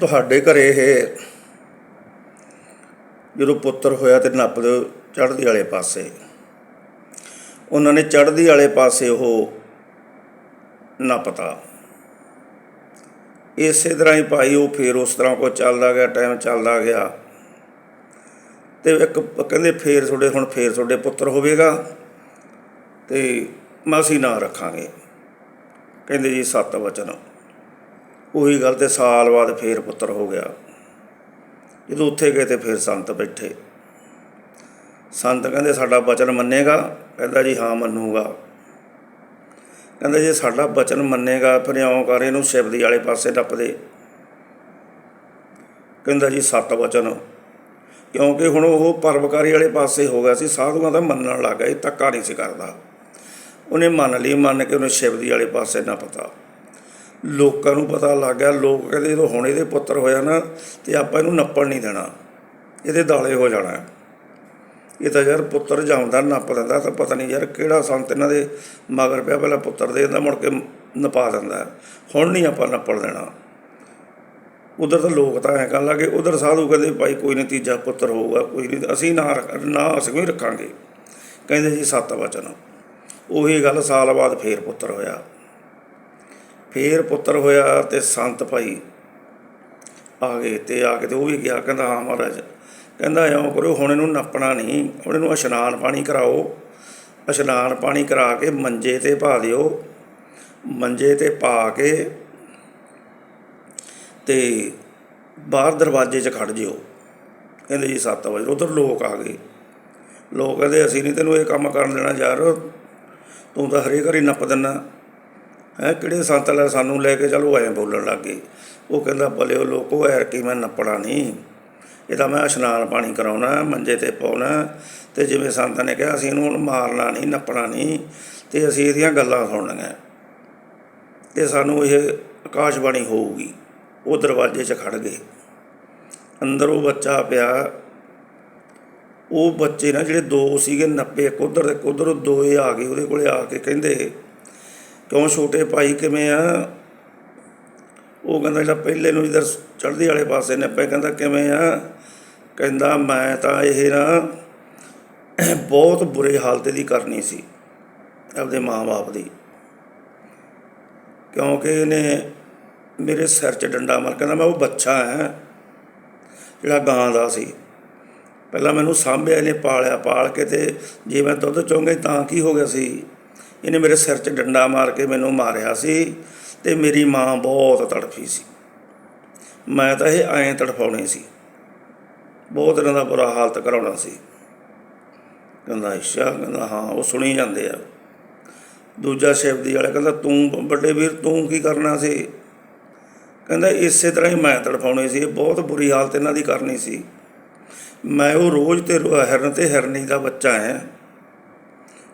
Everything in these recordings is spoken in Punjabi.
ਤੁਹਾਡੇ ਘਰੇ ਇਹ ਜਦੋਂ ਪੁੱਤਰ ਹੋਇਆ ਤੇ ਨੱਪ ਦਿਓ ਚੜ੍ਹਦੀ ਵਾਲੇ ਪਾਸੇ। ਉਹਨਾਂ ਨੇ ਚੜ੍ਹਦੀ ਵਾਲੇ ਪਾਸੇ ਉਹ ਨੱਪਤਾ। ਇਸੇ ਤਰ੍ਹਾਂ ਹੀ ਭਾਈ ਉਹ ਫੇਰ ਉਸ ਤਰ੍ਹਾਂ ਕੋ ਚੱਲਦਾ ਗਿਆ, ਟਾਈਮ ਚੱਲਦਾ ਗਿਆ। ਤੇ ਇੱਕ ਕਹਿੰਦੇ ਫੇਰ ਤੁਹਾਡੇ, ਹੁਣ ਫੇਰ ਤੁਹਾਡੇ ਪੁੱਤਰ ਹੋਵੇਗਾ ਤੇ ਮਾਸੀ ਨਾਂ ਰੱਖਾਂਗੇ। ਕਹਿੰਦੇ ਜੀ ਸੱਤ ਵਚਨ। ਉਹੀ ਗੱਲ ਤੇ ਸਾਲ ਬਾਅਦ ਫੇਰ ਪੁੱਤਰ ਹੋ ਗਿਆ। ਜਦੋਂ ਉੱਥੇ ਗਏ ਤੇ ਫਿਰ ਸੰਤ ਬੈਠੇ। ਸੰਤ ਕਹਿੰਦੇ, ਸਾਡਾ ਬਚਨ ਮੰਨੇਗਾ? ਕਹਿੰਦਾ, ਜੀ ਹਾਂ, ਮੰਨੂਗਾ। ਕਹਿੰਦਾ, ਜੇ ਸਾਡਾ ਬਚਨ ਮੰਨੇਗਾ, ਫਿਰ ਇਉਂ ਕਰ, ਇਹਨੂੰ ਸ਼ਿਵਦੀ ਵਾਲੇ ਪਾਸੇ ਟੱਪ ਦੇ। ਕਹਿੰਦਾ, ਜੀ, ਸੱਤ ਵਚਨ ਕਿਉਂਕਿ ਹੁਣ ਉਹ ਪਰਵਕਾਰੀ ਵਾਲੇ ਪਾਸੇ ਹੋ ਗਿਆ ਸੀ, ਸਾਧੂਆਂ ਦਾ ਮੰਨਣ ਲੱਗ ਗਿਆ, ਇਹ ਧੱਕਾ ਨਹੀਂ ਸੀ ਕਰਦਾ। ਉਹਨੇ ਮੰਨ ਲਈ, ਮੰਨ ਕੇ ਉਹਨੇ ਸ਼ਿਵਦੀ ਵਾਲੇ ਪਾਸੇ ਨਾ ਪਤਾ। ਲੋਕਾਂ ਨੂੰ ਪਤਾ ਲੱਗ ਗਿਆ, ਲੋਕ ਕਹਿੰਦੇ ਜਦੋਂ ਹੁਣ ਇਹਦੇ ਪੁੱਤਰ ਹੋਇਆ ਨਾ, ਤੇ ਆਪਾਂ ਇਹਨੂੰ ਨੱਪਣ ਨਹੀਂ ਦੇਣਾ। ਇਹਦੇ ਦਾਲੇ ਹੋ ਜਾਣਾ। ਇਹ ਤਾਂ ਯਾਰ ਪੁੱਤਰ ਜਾਂਦਾ ਨੱਪ ਦਿੰਦਾ ਤਾਂ ਪਤਾ ਨਹੀਂ ਯਾਰ ਕਿਹੜਾ ਸੰਤ ਇਹਨਾਂ ਦੇ ਮਗਰ ਪਿਆ, ਪਹਿਲਾਂ ਪੁੱਤਰ ਦੇ ਦਿੰਦਾ ਮੁੜ ਕੇ ਨਪਾ ਦਿੰਦਾ। ਹੁਣ ਨਹੀਂ ਆਪਾਂ ਨੱਪਣ ਦੇਣਾ। ਉਧਰ ਤਾਂ ਲੋਕ ਤਾਂ ਐਂ ਕਹਿਣ ਲੱਗੇ, ਉਧਰ ਸਾਧੂ ਕਹਿੰਦੇ ਭਾਈ ਕੋਈ ਨਹੀਂ ਤੀਜਾ ਪੁੱਤਰ ਹੋਊਗਾ, ਕੋਈ ਨਹੀਂ, ਅਸੀਂ ਨਾ ਰੱਖ- ਨਾ ਅਸੀਂ ਵੀ ਰੱਖਾਂਗੇ। ਕਹਿੰਦੇ ਜੀ ਸੱਤ ਵਚਨ। ਉਹੀ ਗੱਲ ਸਾਲ ਬਾਅਦ ਫੇਰ ਪੁੱਤਰ ਹੋਇਆ। ਫੇਰ ਪੁੱਤਰ ਹੋਇਆ ਤੇ ਸੰਤ ਭਾਈ ਆ ਗਏ ਤੇ ਆ ਕੇ ਤੇ ਉਹ ਵੀ ਗਿਆ, ਕਹਿੰਦਾ, ਹਾਂ ਮਹਾਰਾਜ। ਕਹਿੰਦਾ, ਇਉਂ ਕਰੋ, ਹੁਣ ਇਹਨੂੰ ਨੱਪਣਾ ਨਹੀਂ, ਹੁਣ ਇਹਨੂੰ ਇਸ਼ਨਾਨ ਪਾਣੀ ਕਰਾਓ। ਇਸ਼ਨਾਨ ਪਾਣੀ ਕਰਾ ਕੇ ਮੰਜੇ ਤੇ ਪਾ ਦਿਓ। ਮੰਜੇ ਤੇ ਪਾ ਕੇ ਤੇ ਬਾਹਰ ਦਰਵਾਜ਼ੇ 'ਚ ਖੜ ਜਿਓ। ਕਹਿੰਦੇ ਜੀ 7 ਵਜੇ, ਉਧਰ ਲੋਕ ਆ ਗਏ। ਲੋਕ ਕਹਿੰਦੇ, ਅਸੀਂ ਨਹੀਂ ਤੈਨੂੰ ਇਹ ਕੰਮ ਕਰਨ ਦੇਣਾ ਯਾਰ, ਤੂੰ ਤਾਂ ਹਰੇਕ ਵਾਰੀ ਨੱਪ ਦਿੰਦਾ ਹੈ, ਕਿਹੜੇ ਸੰਤ ਲੈ ਸਾਨੂੰ ਲੈ ਕੇ ਚਲੋ, ਐਂ ਬੋਲਣ ਲੱਗ ਗਏ। ਉਹ ਕਹਿੰਦਾ, ਭਲੇ ਉਹ ਲੋਕੋ ਐਰ ਕੀ ਮੈਂ ਨੱਪਣਾ ਨਹੀਂ। ਇਹਦਾ ਮੈਂ ਇਸ਼ਨਾਨ ਪਾਣੀ ਕਰਾਉਣਾ, ਮੰਜੇ ਤੇ ਪਾਉਣਾ। ਤੇ ਜਿਵੇਂ ਸੰਤ ਨੇ ਕਿਹਾ, ਅਸੀਂ ਇਹਨੂੰ ਹੁਣ ਮਾਰਨਾ ਨਹੀਂ, ਨੱਪਣਾ ਨਹੀਂ। ਤੇ ਅਸੀਂ ਇਹਦੀਆਂ ਗੱਲਾਂ ਸੁਣਨੀਆਂ। ਤੇ ਸਾਨੂੰ ਇਹ ਆਕਾਸ਼ਬਾਣੀ ਹੋਊਗੀ। ਉਹ ਦਰਵਾਜ਼ੇ 'ਚ ਖੜ ਗਏ। ਅੰਦਰ ਉਹ ਬੱਚਾ ਪਿਆ। ਉਹ ਬੱਚੇ ਨਾ ਜਿਹੜੇ ਦੋ ਸੀਗੇ, ਨੱਪੇ, ਇੱਕ ਉਧਰ ਤੇ ਉਧਰ ਦੋਏ ਆ ਗਏ। ਉਹਦੇ ਕੋਲੇ ਆ ਕੇ ਕਹਿੰਦੇ ਕਿਉਂ ਛੋਟੇ ਭਾਈ ਕਿਵੇਂ ਆ? ਉਹ ਕਹਿੰਦਾ ਜਿਹੜਾ ਪਹਿਲੇ ਨੂੰ ਇਧਰ ਚੜ੍ਹਦੀ ਵਾਲੇ ਪਾਸੇ ਨੇ ਨੱਪੇ ਕਹਿੰਦਾ ਕਿਵੇਂ ਆ? ਕਹਿੰਦਾ ਮੈਂ ਤਾਂ ਇਹ ਨਾ ਬਹੁਤ ਬੁਰੇ ਹਾਲਤ ਦੀ ਕਰਨੀ ਸੀ ਆਪਦੇ ਮਾਂ-ਬਾਪ ਦੀ। ਕਿਉਂਕਿ ਇਹਨੇ ਮੇਰੇ ਸਿਰ 'ਚ ਡੰਡਾ ਮਾਰ ਕਹਿੰਦਾ ਮੈਂ ਉਹ ਬੱਚਾ ਹੈ ਜਿਹੜਾ ਗਾਂ ਦਾ ਸੀ। ਪਹਿਲਾਂ ਮੈਨੂੰ ਸਾਂਭਿਆ, ਇਹਨੇ ਪਾਲਿਆ, ਪਾਲ ਕੇ ਤੇ ਜੇ ਮੈਂ ਦੁੱਧ ਚੋਂਗੇ ਤਾਂ ਕੀ ਹੋ ਗਿਆ ਸੀ? ਇਹਨੇ ਮੇਰੇ ਸਿਰ 'ਚ ਡੰਡਾ ਮਾਰ ਕੇ ਮੈਨੂੰ ਮਾਰਿਆ ਸੀ ਤੇ ਮੇਰੀ ਮਾਂ ਬਹੁਤ ਤੜਫੀ ਸੀ। ਮੈਂ ਤਾਂ ਇਹ ਐਂ ਤੜਫਾਉਣੀ ਸੀ। ਬਹੁਤ ਇਹਨਾਂ ਦਾ ਬੁਰਾ ਹਾਲਤ ਕਰਾਉਣਾ ਸੀ। ਕਹਿੰਦਾ ਅੱਛਾ ਕਹਿੰਦਾ, ਹਾਂ, ਉਹ ਸੁਣੀ ਜਾਂਦੇ ਆ। ਦੂਜਾ ਸ਼ਬਦੀ ਵਾਲਾ ਕਹਿੰਦਾ, ਤੂੰ ਵੱਡੇ ਵੀਰ, ਤੂੰ ਕੀ ਕਰਨਾ ਸੀ? ਕਹਿੰਦਾ, ਇਸੇ ਤਰ੍ਹਾਂ ਹੀ ਮੈਂ ਤੜਫਾਉਣੀ ਸੀ। ਬਹੁਤ ਬੁਰੀ ਹਾਲਤ ਇਹਨਾਂ ਦੀ ਕਰਨੀ ਸੀ। ਮੈਂ ਉਹ ਰੋਜ਼ ਤੇ ਹਿਰਨ ਤੇ ਹਿਰਨੀ ਦਾ ਬੱਚਾ ਹੈ।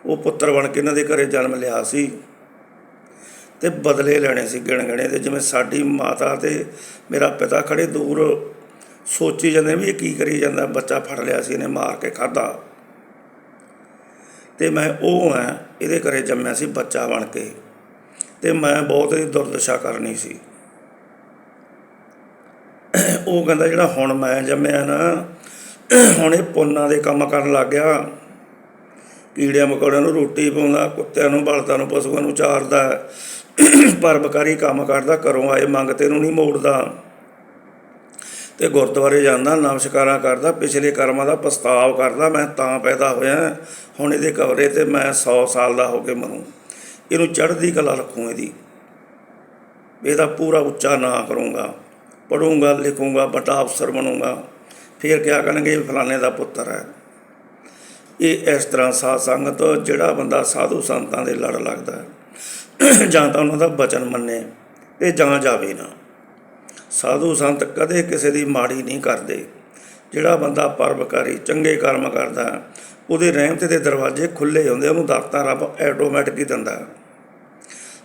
ਉਹ ਪੁੱਤਰ ਬਣ ਕੇ ਇਹਨਾਂ ਦੇ ਘਰੇ ਜਨਮ ਲਿਆ ਸੀ ਤੇ ਬਦਲੇ ਲੈਣੇ ਸੀ ਗਿਣ ਗਿਣੇ ਤੇ ਜਿਵੇਂ ਸਾਡੀ ਮਾਤਾ ਤੇ ਮੇਰਾ ਪਿਤਾ ਖੜੇ ਦੂਰ ਸੋਚੀ ਜਾਂਦੇ ਵੀ ਇਹ ਕੀ ਕਰੀ ਜਾਂਦਾ, ਬੱਚਾ ਫੜ ਲਿਆ ਸੀ, ਇਹਨੇ ਮਾਰ ਕੇ ਖਾਦਾ ਤੇ ਮੈਂ ਉਹ ਹਾਂ, ਇਹਦੇ ਘਰੇ ਜੰਮਿਆ ਸੀ ਬੱਚਾ ਬਣ ਕੇ ਤੇ ਮੈਂ ਬਹੁਤ ਹੀ ਦੁਰਦਸ਼ਾ ਕਰਨੀ ਸੀ। ਉਹ ਕਹਿੰਦਾ ਜਿਹੜਾ ਹੁਣ ਮੈਂ ਜੰਮਿਆ ਨਾ, ਹੁਣ ਇਹ ਪੁੰਨਾਂ ਦੇ ਕੰਮ ਕਰਨ ਲੱਗ ਗਿਆ। ਕੀੜਿਆਂ ਮਕੌੜਿਆਂ ਨੂੰ ਰੋਟੀ ਪਾਉਂਦਾ, ਕੁੱਤਿਆਂ ਨੂੰ, ਬਲਦਾਂ ਨੂੰ, ਪਸ਼ੂਆਂ ਨੂੰ ਚਾਰਦਾ ਪਰਬਕਾਰੀ ਕੰਮ ਕਰਦਾ, ਘਰੋਂ ਆਏ ਮੰਗਤੇ ਨੂੰ ਨਹੀਂ ਮੋੜਦਾ। ਤੇ ਗੁਰਦੁਆਰੇ ਜਾਂਦਾ, ਨਮਸਕਾਰਾਂ ਕਰਦਾ, ਪਿਛਲੇ ਕਰਮਾਂ ਦਾ ਪਛਤਾਵ ਕਰਦਾ, ਮੈਂ ਤਾਂ ਪੈਦਾ ਹੋਇਆ, ਹੁਣ ਇਹਦੇ ਕਵਰੇ ਤੇ ਮੈਂ 100 ਸਾਲ ਦਾ ਹੋ ਕੇ ਮਰੂੰ। ਇਹਨੂੰ ਚੜ੍ਹਦੀ ਕਲਾ ਰੱਖੂੰ ਇਹਦੀ। ਇਹਦਾ ਪੂਰਾ ਉੱਚਾ ਨਾਂ ਕਰੂੰਗਾ। ਪੜੂੰਗਾ ਲਿਖੂੰਗਾ ਵੱਡਾ ਅਫਸਰ ਬਣੂੰਗਾ। ਫਿਰ ਕਿਆ ਕਰਨਗੇ? ਇਹ ਫਲਾਣੇ ਦਾ ਪੁੱਤਰ ਹੈ। ਇਹ ਇਸ ਤਰ੍ਹਾਂ ਸਾਧ ਸੰਗਤ ਜਿਹੜਾ ਬੰਦਾ ਸਾਧੂ ਸੰਤਾਂ ਦੇ ਲੜ ਲੱਗਦਾ ਹੈ, ਜਾਂ ਤਾਂ ਉਹਨਾਂ ਦਾ ਬਚਨ ਮੰਨੇ ਤੇ ਜਾਂ ਜਾਵੇ ਨਾ। ਸਾਧੂ ਸੰਤ ਕਦੇ ਕਿਸੇ ਦੀ ਮਾੜੀ ਨਹੀਂ ਕਰਦੇ। ਜਿਹੜਾ ਬੰਦਾ ਪਰਬਕਾਰੀ ਚੰਗੇ ਕਰਮ ਕਰਦਾ ਉਹਦੇ ਰਹਿਮਤ ਦੇ ਦਰਵਾਜ਼ੇ ਖੁੱਲੇ ਹੁੰਦੇ ਉਹਨੂੰ ਦਾਤਾਂ ਰੱਬ ਆਟੋਮੈਟਿਕ ਹੀ ਦਿੰਦਾ।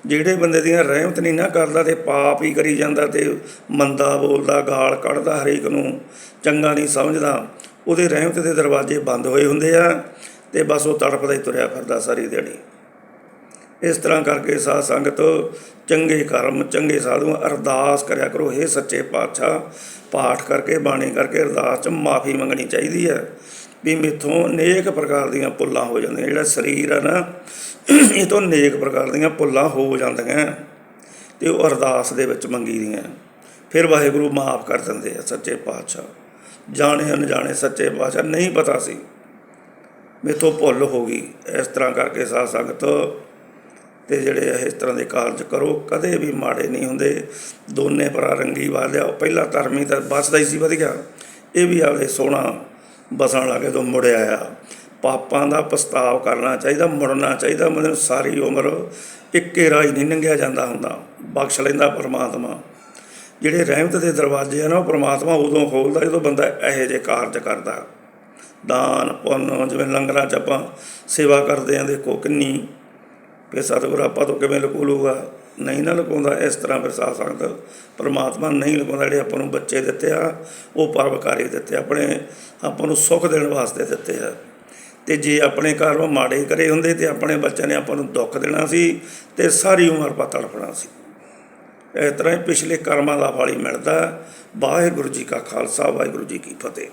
ਜਿਹੜੇ ਬੰਦੇ ਦੀਆਂ ਰਹਿਮਤ ਨਹੀਂ ਨਾ ਕਰਦਾ ਤੇ ਪਾਪ ਹੀ ਕਰੀ ਜਾਂਦਾ ਤੇ ਮੰਦਾ ਬੋਲਦਾ ਗਾਲ ਕੱਢਦਾ ਹਰੇਕ ਨੂੰ ਚੰਗਾ ਨਹੀਂ ਸਮਝਦਾ ਉਹਦੇ ਰਹਿਮਤ ਦੇ ਦਰਵਾਜ਼ੇ ਬੰਦ ਹੋਏ ਹੁੰਦੇ ਆ ਤੇ ਬਸ ਉਹ ਤੜਫਦਾ ਹੀ ਤੁਰਿਆ ਫਿਰਦਾ ਸਾਰੀ ਦਿਹਾੜੀ। ਇਸ ਤਰ੍ਹਾਂ ਕਰਕੇ ਸਾਧ ਸੰਗਤ ਚੰਗੇ ਕਰਮ, ਚੰਗੇ ਸਾਧੂ ਅਰਦਾਸ ਕਰਿਆ ਕਰੋ ਇਹ ਸੱਚੇ ਪਾਤਸ਼ਾਹ, ਪਾਠ ਕਰਕੇ, ਬਾਣੀ ਕਰਕੇ ਅਰਦਾਸ ਚ ਮਾਫੀ ਮੰਗਣੀ ਚਾਹੀਦੀ ਹੈ ਵੀ ਮੇਥੋਂ ਅਨੇਕ ਪ੍ਰਕਾਰ ਦੀਆਂ ਭੁੱਲਾਂ ਹੋ ਜਾਂਦੀਆਂ, ਜਿਹੜਾ ਸਰੀਰ ਹੈ ਨਾ, ਇਹ ਤੋਂ ਅਨੇਕ ਪ੍ਰਕਾਰ ਦੀਆਂ ਭੁੱਲਾਂ ਹੋ ਜਾਂਦੀਆਂ ਤੇ ਉਹ ਅਰਦਾਸ ਦੇ ਵਿੱਚ ਮੰਗੀ ਦੀਆਂ। ਫਿਰ ਵਾਹਿਗੁਰੂ ਮਾਫ ਕਰ ਦਿੰਦੇ ਆ ਸੱਚੇ ਪਾਤਸ਼ਾਹ। ਜਾਣੇ ਅਣਜਾਣੇ ਸੱਚੇ ਪਾਤਸ਼ਾਹ ਨਹੀਂ ਪਤਾ ਸੀ। ਮੇਥੋਂ ਭੁੱਲ ਹੋ ਗਈ। ਇਸ ਤਰ੍ਹਾਂ ਕਰਕੇ ਸਾਧ ਸੰਗਤ ਤੇ ਜਿਹੜੇ ਇਸ ਤਰ੍ਹਾਂ ਦੇ ਕਾਰਜ ਕਰੋ, ਕਦੇ ਵੀ ਮਾੜੇ ਨਹੀਂ ਹੁੰਦੇ। ਦੋਨੇ ਭਰਾ ਰੰਗੀ ਵਾਲਿਆ ਉਹ ਪਹਿਲਾ ਧਰਮੀ ਤਾਂ ਬਸਦਾ ਹੀ ਸੀ ਵਧੀਆ ਇਹ ਵੀ ਆਪਦੇ ਸੋਹਣਾ ਬਸਣ ਲੱਗੇ ਤੋਂ ਮੁੜਿਆ ਆ ਪਾਪਾਂ ਦਾ ਪਛਤਾਵ ਕਰਨਾ ਚਾਹੀਦਾ, ਮੁੜਨਾ ਚਾਹੀਦਾ। ਮਤਲਬ ਸਾਰੀ ਉਮਰ ਇੱਕੇ ਰਾਹ ਹੀ ਨਹੀਂ ਲੰਘਿਆ ਜਾਂਦਾ ਹੁੰਦਾ। ਬਖਸ਼ ਲੈਂਦਾ ਪਰਮਾਤਮਾ। ਜਿਹੜੇ ਰਹਿਮਤ ਦੇ ਦਰਵਾਜ਼ੇ ਆ ਨਾ, ਉਹ ਪਰਮਾਤਮਾ ਉਦੋਂ ਖੋਲਦਾ ਜਦੋਂ ਬੰਦਾ ਇਹੋ ਜਿਹੇ ਕਾਰਜ ਕਰਦਾ। ਦਾਨ, ਪੁੰਨ, ਜਿਵੇਂ ਲੰਗਰਾਂ 'ਚ ਆਪਾਂ ਸੇਵਾ ਕਰਦੇ ਆਂ, ਦੇਖੋ ਕਿੰਨੀ ਕਿ ਸਤਿਗੁਰ ਆਪਾਂ ਤੋਂ ਕਿਵੇਂ ਲੁਕੋ ਲੂਗਾ। ਨਹੀਂ ਨਾ ਲੁਕਾਉਂਦਾ, ਇਸ ਤਰ੍ਹਾਂ ਫਿਰ ਸਾਧ ਸੰਗਤ ਪਰਮਾਤਮਾ ਨਹੀਂ ਲੁਕਾਉਂਦਾ, ਜਿਹੜੇ ਆਪਾਂ ਨੂੰ ਬੱਚੇ ਦਿੱਤੇ ਆ, ਉਹ ਪਰਵਕਾਰੀ ਦਿੱਤੇ ਆਪਣੇ ਆਪਾਂ ਨੂੰ ਸੁੱਖ ਦੇਣ ਵਾਸਤੇ ਦਿੱਤੇ ਆ। ਤੇ ਜੇ ਆਪਣੇ ਕਰਮ ਮਾੜੇ ਕਰੇ ਹੁੰਦੇ ਤੇ ਆਪਣੇ ਬੱਚਿਆਂ ਨੇ ਆਪਾਂ ਨੂੰ ਦੁੱਖ ਦੇਣਾ ਸੀ ਤੇ ਸਾਰੀ ਉਮਰ ਪਾ ਸੀ। ਇਸ ਤਰ੍ਹਾਂ ਹੀ ਪਿਛਲੇ ਕਰਮਾਂ ਦਾ ਫਲ ਹੀ ਮਿਲਦਾ। ਵਾਹਿਗੁਰੂ ਜੀ ਕਾ ਖਾਲਸਾ, ਵਾਹਿਗੁਰੂ ਜੀ ਕੀ ਫਤਿਹ।